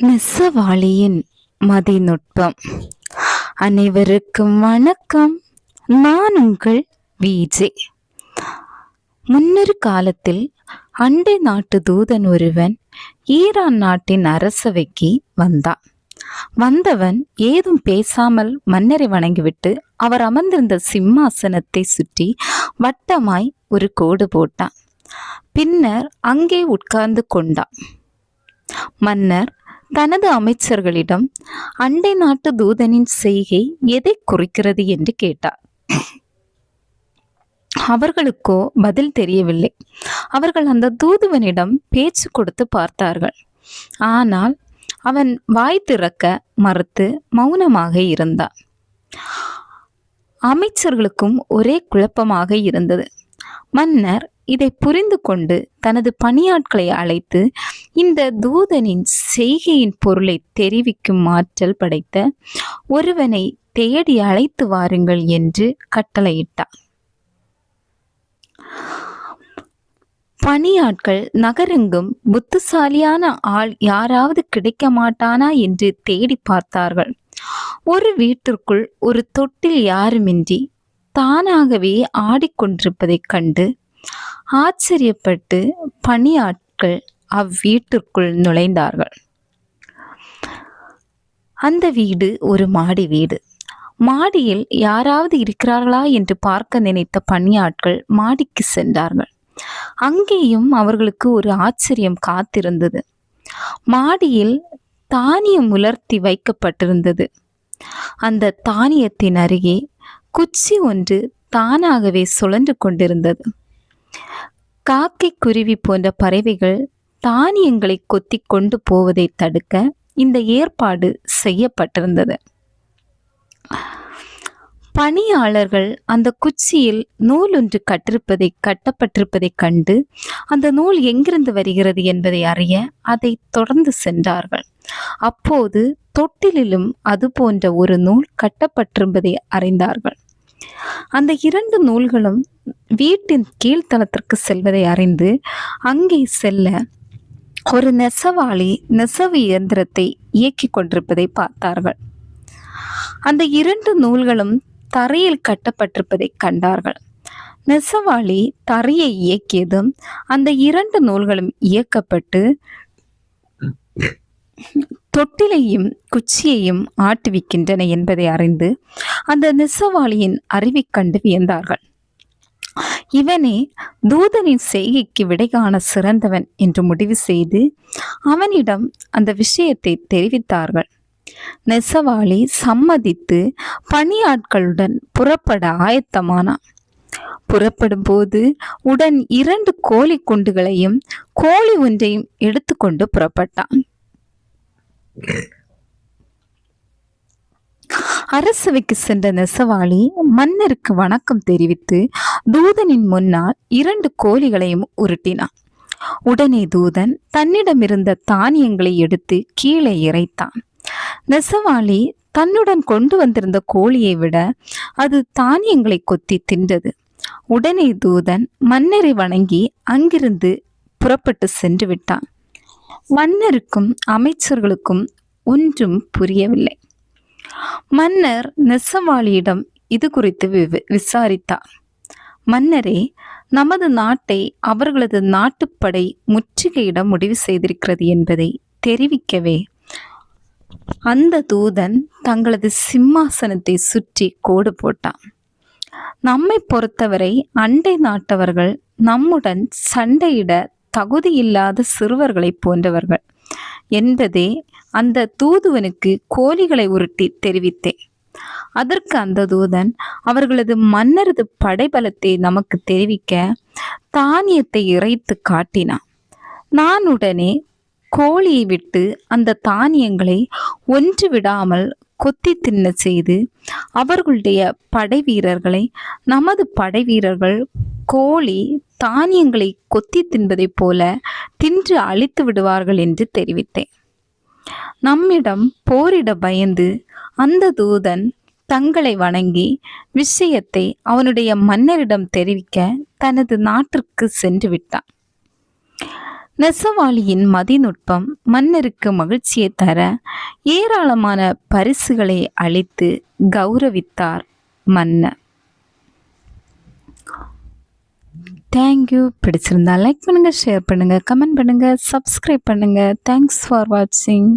நெசவாளியின் மதிநுட்பம். அனைவருக்கும் வணக்கம். நான் உங்கள் விஜே. முன்னொரு காலத்தில் அண்டை நாட்டு தூதன் ஒருவன் ஈரான் நாட்டின் அரசவைக்கு வந்தான். வந்தவன் ஏதும் பேசாமல் மன்னரை வணங்கிவிட்டு அவர் அமர்ந்திருந்த சிம்மாசனத்தை சுற்றி வட்டமாய் ஒரு கோடு போட்டான். பின்னர் அங்கே உட்கார்ந்து கொண்டான். மன்னர் தனது அமைச்சர்களிடம் அண்டை நாட்டு தூதனின் செய்கை எதை குறிக்கிறது? என்று கேட்டார். அவர்களுக்கோ பதில் தெரியவில்லை. அவர்கள் அந்த தூதுவனிடம் பேச்சு கொடுத்து பார்த்தார்கள். ஆனால் அவன் வாய் திறக்க மறுத்து மௌனமாக இருந்தான். அமைச்சர்களுக்கும் ஒரே குழப்பமாக இருந்தது. மன்னர் இதை புரிந்து கொண்டு தனது பணியாட்களை அழைத்து இந்த தூதனின் செய்கையின் பொருளை தெரிவிக்கும் ஆற்றல் படைத்த ஒருவனை தேடி அழைத்து வாருங்கள் என்று கட்டளையிட்டார். பணியாட்கள் நகரெங்கும் புத்திசாலியான ஆள் யாராவது கிடைக்க மாட்டானா என்று தேடி பார்த்தார்கள். ஒரு வீட்டிற்குள் ஒரு தொட்டில் யாருமின்றி தானாகவே ஆடிக்கொண்டிருப்பதைக் கண்டு ஆச்சரியப்பட்டு பணியாட்கள் அவ்வீட்டிற்குள் நுழைந்தார்கள். அந்த வீடு ஒரு மாடி வீடு. மாடியில் யாராவது இருக்கிறார்களா என்று பார்க்க நினைத்த பணியாட்கள் மாடிக்கு சென்றார்கள். அங்கேயும் அவர்களுக்கு ஒரு ஆச்சரியம் காத்திருந்தது. மாடியில் தானியம் உலர்த்தி வைக்கப்பட்டிருந்தது. அந்த தானியத்தின் அருகே குச்சி ஒன்று தானாகவே சுழன்று கொண்டிருந்தது. காக்கை குருவி போன்ற பறவைகள் தானியங்களை கொத்தி கொண்டு போவதை தடுக்க இந்த ஏற்பாடு செய்யப்பட்டிருந்தது. பணியாளர்கள் அந்த குச்சியில் நூல் ஒன்று கட்டிருப்பதை கட்டப்பட்டிருப்பதை கண்டு அந்த நூல் எங்கிருந்து வருகிறது என்பதை அறிய அதை தொடர்ந்து சென்றார்கள். அப்போது தொட்டிலிலும் அது போன்ற ஒரு நூல் கட்டப்பட்டிருப்பதை அறிந்தார்கள். அந்த இரண்டு நூல்களும் வீட்டின் கீழ்த்தளத்திற்கு செல்வதை அறிந்து அங்கே செல்ல ஒரு நெசவாளி நெசவு இயந்திரத்தை இயக்கிக் கொண்டிருப்பதை பார்த்தார்கள். அந்த இரண்டு நூல்களும் தரையில் கட்டப்பட்டிருப்பதை கண்டார்கள். நெசவாளி தரையை இயக்கியதும் அந்த இரண்டு நூல்களும் இயக்கப்பட்டு தொட்டிலையும் குச்சியையும் ஆட்டுவிக்கின்றன என்பதை அறிந்து அந்த நெசவாளியின் அறிவைக் கண்டு வியந்தார்கள். இவனே தூதனின் செய்கைக்கு விடை காண சிறந்தவன் என்று முடிவு செய்து அவனிடம் அந்த விஷயத்தை தெரிவித்தார்கள். நெசவாளி சம்மதித்து பணியாட்களுடன் புறப்பட ஆயத்தமானான் புறப்படும் போது உடன் இரண்டு கோழி குண்டுகளையும் கோழி ஒன்றையும் எடுத்துக்கொண்டு புறப்பட்டான். அரசவைக்கு சென்ற நெசவாளி மன்னருக்கு வணக்கம் தெரிவித்து தூதனின் முன்னால் இரண்டு கோழிகளையும் உருட்டினான். உடனே தூதன் தன்னிடமிருந்த தானியங்களை எடுத்து கீழே இறைத்தான். நெசவாளி தன்னுடன் கொண்டு வந்திருந்த கோழியை விட அது தானியங்களை கொத்தி தின்றது. உடனே தூதன் மன்னரை வணங்கி அங்கிருந்து புறப்பட்டு சென்று விட்டான். மன்னருக்கும் அமைச்சர்களுக்கும் ஒன்றும் புரியவில்லை. மன்னர் நெசவாளியிடம் இது குறித்து வி- விசாரித்தார். மன்னரே நமது நாட்டை அவர்களது நாட்டுப்படை முற்றுகையிட முடிவு செய்திருக்கிறது என்பதை தெரிவிக்கவே அந்த தூதன் தங்களது சிம்மாசனத்தை சுற்றி கோடு போட்டான். நம்மை பொறுத்தவரை அண்டை நாட்டவர்கள் நம்முடன் சண்டையிட தகுதியில்லாத சிறுவர்களைப் போன்றவர்கள். என்பதே அந்த தூதுவனுக்கு கோழிகளை உருட்டி தெரிவித்தேன். அதற்கு அந்த தூதன் அவர்களது மன்னரது படைபலத்தை நமக்கு தெரிவிக்க தானியத்தை இறைத்து காட்டினான். நான் உடனே கோழியை விட்டு அந்த தானியங்களை ஒன்று விடாமல் கொத்தி தின்ன செய்து அவர்களுடைய படை வீரர்களை நமது படை வீரர்கள் கோழி தானியங்களை கொத்தி தின்பதைப் போல தின்று அழித்து விடுவார்கள் என்று தெரிவித்தேன். நம்மிடம் போரிட பயந்து அந்த தூதன் தங்களை வணங்கி விஷயத்தை அவனுடைய மன்னரிடம் தெரிவிக்க தனது நாட்டிற்கு சென்று விட்டான். நெசவாளியின் மதிநுட்பம் மன்னருக்கு மகிழ்ச்சியை தர ஏராளமான பரிசுகளை அளித்து கௌரவித்தார் மன்னர். தேங்க்யூ பிடிச்சிருந்தா லைக் பண்ணுங்கள் ஷேர் பண்ணுங்கள் கமெண்ட் பண்ணுங்கள் சப்ஸ்கிரைப் பண்ணுங்கள் தேங்க்ஸ் ஃபார் வாட்சிங்